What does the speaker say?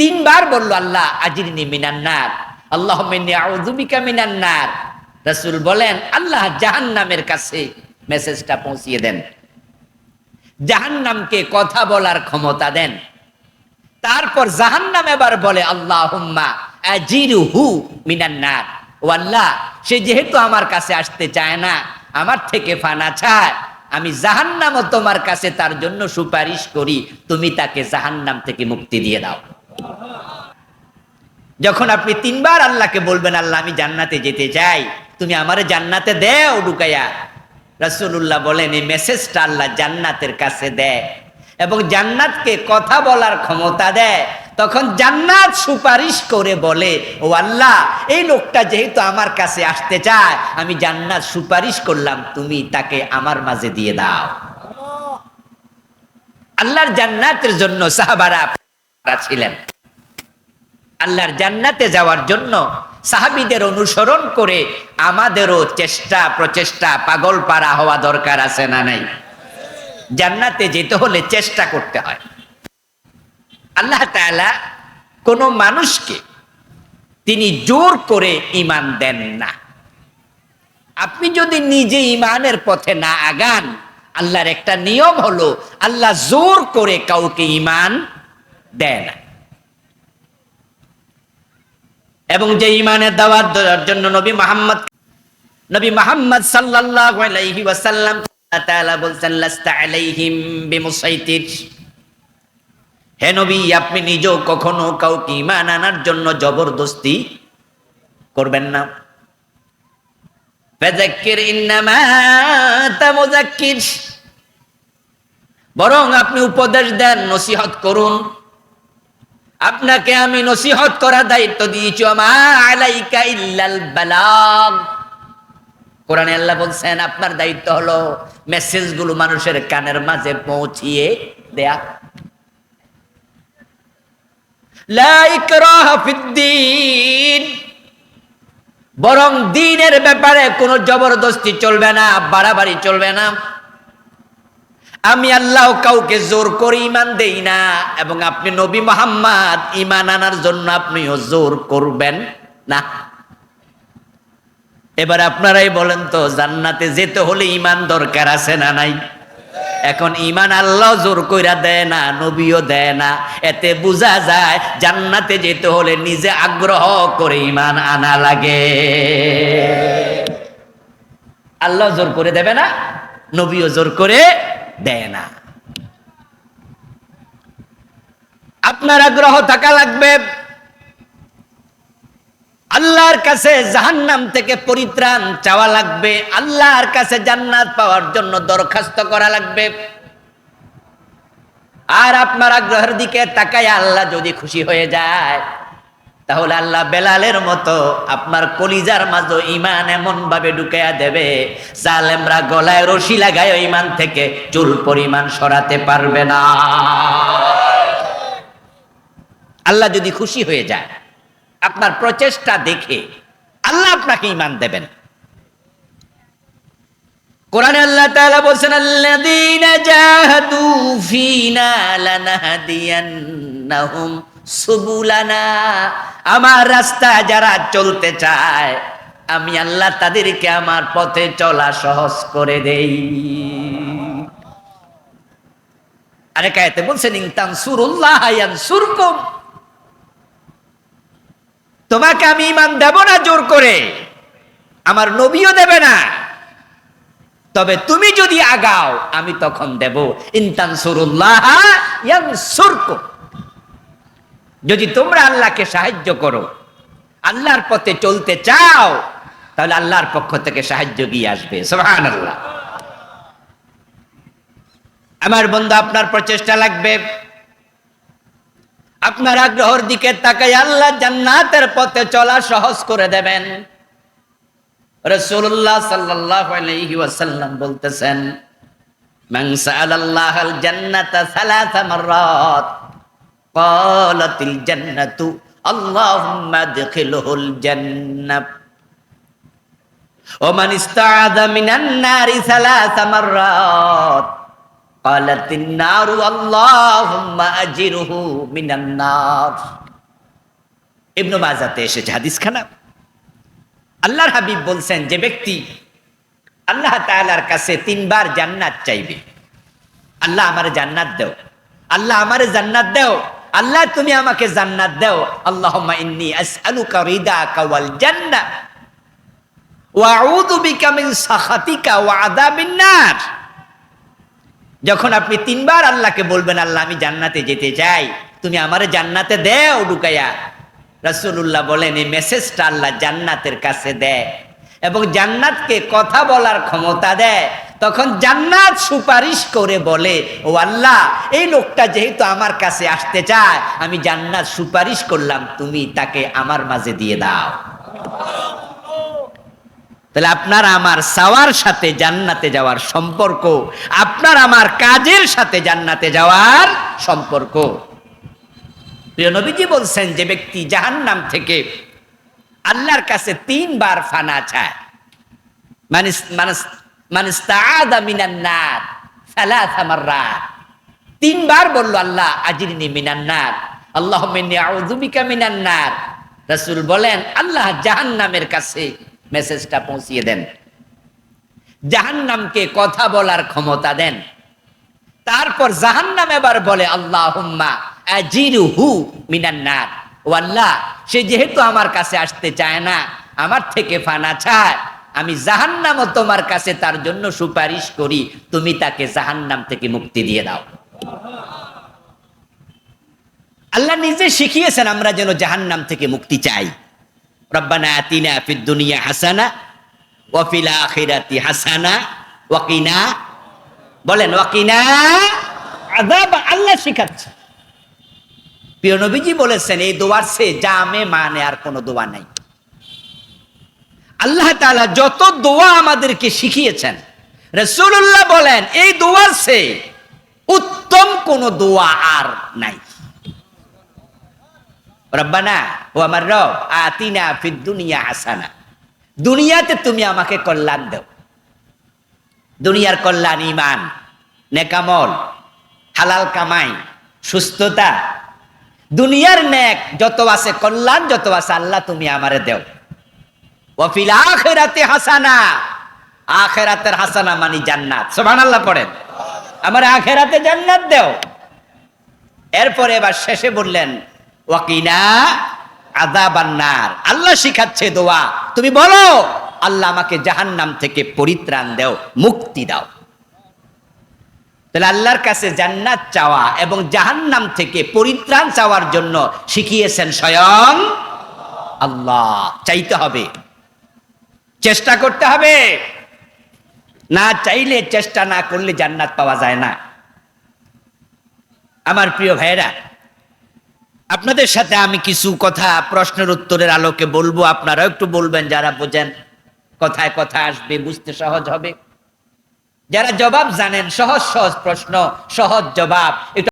তিনবার বলল, আল্লাহ, আজিরিনি মিনান্নার আল্লাহ আউযুবিকা মিনান্নার রাসূল বলেন, আল্লাহ জাহান্নামের কাছে মেসেজটা পৌঁছিয়ে দেন। জাহান্নামকে কথা বলার ক্ষমতা দেন। তারপর জাহান্নাম এবার বলে আল্লাহ আজিরুহু মিনান্নার ও আল্লাহ, সে যেহেতু আমার কাছে আসতে চায় না, আমার থেকে ফানা চায়। আমি জাহান্নামও তোমার কাছে তার জন্য সুপারিশ করি, তুমি তাকে জাহান্নাম থেকে মুক্তি দিয়ে দাও। যখন আপনি তিনবার আল্লাহকে বলবেন, আল্লাহ, আমি জান্নাতে যেতে চাই। তুমি আমারে জান্নাতে দেও, ঢুকাইয়া। রাসূলুল্লাহ বলেন, এই মেসেজটা আল্লাহ জান্নাতের কাছে দেয় এবং জান্নাতকে কথা বলার ক্ষমতা দেয়। তখন জান্নাত সুপারিশ করে বলে, ও আল্লাহ, এই লোকটা যেহেতু আমার কাছে আসতে চায়, আমি জান্নাত সুপারিশ করলাম, তুমি তাকে আমার মাঝে দিয়ে দাও। আল্লাহর জান্নাতের জন্য সাহাবারা ছিলেন আল্লাহর জান্নাতে যাওয়ার জন্য সাহাবিদের অনুসরণ করে আমাদেরও চেষ্টা, প্রচেষ্টা, পাগল পারা হওয়া দরকার আছে না নাই? জান্নাতে যেতে হলে চেষ্টা করতে হয়। আল্লাহ তাআলা কোনো মানুষকে তিনি জোর করে ইমান দেন না। আপনি যদি নিজে ইমানের পথে না আগান, আল্লাহর একটা নিয়ম হলো, আল্লাহ জোর করে কাউকে ইমান দেয় না। এবং যে ইমানের দাওয়াত দেওয়ার জন্য নবী মোহাম্মদ নবী মোহাম্মদ সাল্লাল্লাহু আলাইহি ওয়াসাল্লাম তাআলা লাস্তা আলাইহিম বিমুসাইতির। হে নবী, আপনি নিজেও কখনো কাউকে ইমান আনার জন্য জবরদস্তি করবেন না। বরং আপনি উপদেশ দেন, নসিহত করুন। আপনাকে আমি নসিহত করার দায়িত্ব দিয়েছি। কোরআনে আল্লাহ বলছেন, আপনার দায়িত্ব হলো মেসেজগুলো মানুষের কানের মাঝে পৌঁছিয়ে দেয়া। বরং দিনের ব্যাপারে কোনো জবরদস্তি চলবে না, বাড়াবাড়ি চলবে না। আমি আল্লাহ কাউকে জোর করে ইমান দেই না, এবং আপনি নবী মোহাম্মদ ইমান আনার জন্য আপনিও জোর করবেন না। এবার আপনারাই বলেন তো, জান্নাতে যেতে হলে ইমান দরকার আছে না নাই? এখন ইমান আল্লাহ জোর কইরা দেয় না, নবীও দেয় না। এতে বোঝা যায়, জান্নাতে যেতে হলে নিজে আগ্রহ করে ইমান আনা লাগে। আল্লাহ জোর করে দেবে না, নবীও জোর করে দেয় না। আপনার আগ্রহ থাকা লাগবে। আল্লাহর কাছে জাহান্নাম থেকে পরিত্রাণ চাওয়া লাগবে। আল্লাহর কাছে জান্নাত পাওয়ার জন্য দরখাস্ত করা লাগবে। আর আপনার আগ্রহের দিকে তাকায় আল্লাহ যদি খুশি হয়ে যায় তাহলে আল্লাহ বেলালের মতো আপনার কলিজার মাঝে ইমান এমন ভাবে ঢুকাইয়া দেবে, জালেমরা গলায় রশি লাগায় ইমান থেকে চুল পরিমাণ সরাতে পারবে না। আল্লাহ যদি খুশি হয়ে যায়, আপনার প্রচেষ্টা দেখে আল্লাহ আপনাকে ইমান দেবেন। কোরআনে আল্লাহ তাআলা বলছেন, আল্লাযীনা জাহাদু ফীনা লানাহদিয়ান্নাহুম সুবুলানা, আমার রাস্তা যারা চলতে চায়, আমি আল্লাহ তাদেরকে আমার পথে চলা সহজ করে দেই। আরে কায়তে বলছেন ইনতান সুরুল্লাহ ইয়ানসুরকুম। তোমাকে আমি ইমান দেব না জোর করে, আমার নবীও দেবে না। তবে তুমি যদি আগাও, আমি তখন দেব ইনতান সুরুল্লাহ ইয়ানসুরকুম। যদি তোমরা আল্লাহকে সাহায্য করো, আল্লাহর পথে চলতে চাও, তাহলে আল্লাহর পক্ষ থেকে সাহায্য গিয়ে আসবে। সোহান আল্লাহ আমার বন্ধু, আপনার প্রচেষ্টা লাগবে। আপনার আগ্রহর দিকে তাকাই আল্লাহ জান্নাতের পথে চলা সহজ করে দেবেন। রসুল্লাহ ওয়াসাল্লাম বলতেছেন, মান সাআলাল্লাহাল জান্নাতা সালাসা কালাতিল জান্নাতু আল্লাহুম্মা দখিলহুল জান্নাত ওমান ইস্তাআযা মিনান নারি সালাসা মাররাত কালাতিন নারু আল্লাহুম্মা আজিরহু মিনান নার ইবনে মাজাতে এসেছে হাদিসখানা। আল্লাহর হাবিব বলছেন যে ব্যক্তি আল্লাহ তাআলার কাছে তিনবার জান্নাত চাইবে। আল্লাহ আমার জান্নাত দাও। আল্লাহ আমার জান্নাত দাও। আল্লাহ, তুমি আমাকে জান্নাত দাও। আল্লাহুম্মা ইন্নী আসআলুকা রিদাকা ওয়াল জান্নাহ ওয়া আউযু বিকা মিন সাখাতিকা ওয়া আযাবিন নার। যখন আপনি তিনবার আল্লাহকে বলবেন, আল্লাহ, আমি জান্নাতে যেতে চাই। তুমি আমারে জান্নাতে দেও, ঢুকাইয়া। রাসূলুল্লাহ বলেন, এই মেসেজটা আল্লাহ জান্নাতের কাছে দেয় এবং জান্নাতকে কথা বলার ক্ষমতা দেয়। তখন জান্নাত সুপারিশ করে বলে, ও আল্লাহ, এই লোকটা যেহেতু আমার কাছে আসতে চায়, আমি জান্নাত সুপারিশ করলাম, তুমি তাকে আমার মাঝে দিয়ে দাও। তাহলে আপনার আমার সাওয়ার সাথে জান্নাতে যাওয়ার সম্পর্ক, আপনার আমার কাজের সাথে জান্নাতে যাওয়ার সম্পর্ক। প্রিয় নবীজি বলছেন যে ব্যক্তি জাহান্নাম থেকে আল্লাহর কাছে তিনবার ফানা চায়। মানিস মানিস তিনবার বলল আল্লাহ, আজিরনি মিনান নার। আল্লাহুম্মা ইন্নী আউযু বিকা মিনান নার। রাসূল বলেন, আল্লাহ জাহান্নামের কাছে মেসেজটা পৌঁছিয়ে দেন। জাহান্নামকে কথা বলার ক্ষমতা দেন। তারপর জাহান্নাম এবার বলে, আল্লাহুম্মা আজিরহু মিনান নার। ও আল্লাহ, সে যেহেতু আমার কাছে আসতে চায় না, আমার থেকে ফানা চায়। আমি জাহান্নামও তোমার কাছে তার জন্য সুপারিশ করি, তুমি তাকে জাহান্নাম থেকে মুক্তি দিয়ে দাও। আল্লাহ নিজে শিখিয়েছেন আমরা যেন জাহান্নাম থেকে মুক্তি চাই। রব্বানা হাসানা বলেন বলেছেন, এই দোয়ার সে জামে মানে আর কোনো দোয়া নাই। আল্লাহ তালা যত দোয়া আমাদেরকে শিখিয়েছেন, রাসূলুল্লাহ বলেন, এই দোয়ার সে উত্তম কোন দোয়া আর নাই। রব্বানা, ও আমার রব, আতিনা ফিদ দুনিয়া হাসানা। দুনিয়াতে তুমি আমাকে কল্যাণ দাও। দুনিয়ার কল্যাণ ইমান নেকামল, হালাল কামাই, সুস্থতা। দুনিয়ার নেক যত আছে কল্যাণ, যত আছে আল্লাহ তুমি আমারে দেও। ওয়াফিল আখেরাতে হাসানা। আখেরাতের হাসানা মানি জান্নাত। সুবহানাল্লাহ পড়েন। আমার আখেরাতে জান্নাত দেও। এরপরে এবার শেষে বললেন ওয়াকিনা আদাবান্নার আল্লাহ শিখাচ্ছে দোয়া। তুমি বলো, আল্লাহ আমাকে জাহান্নাম থেকে পরিত্রাণ দাও, মুক্তি দাও। তাহলে আল্লাহর কাছে জান্নাত চাওয়া এবং জাহান্নাম থেকে পরিত্রাণ চাওয়ার জন্য শিখিয়েছেন স্বয়ং আল্লাহ। চাইতে হবে। চেষ্টা করতে হবে। না চাইলে চেষ্টা না করলে জান্নাত পাওয়া যায় না। আমার প্রিয় ভাইয়েরা, আপনাদের সাথে আমি কিছু কথা প্রশ্নের উত্তরের আলোকে বলব। আপনারাও একটু বলবেন, যারা বোঝেন, কথায় কথা আসবে, বুঝতে সহজ হবে। যারা জবাব জানেন, সহজ সহজ প্রশ্ন, সহজ জবাব একটু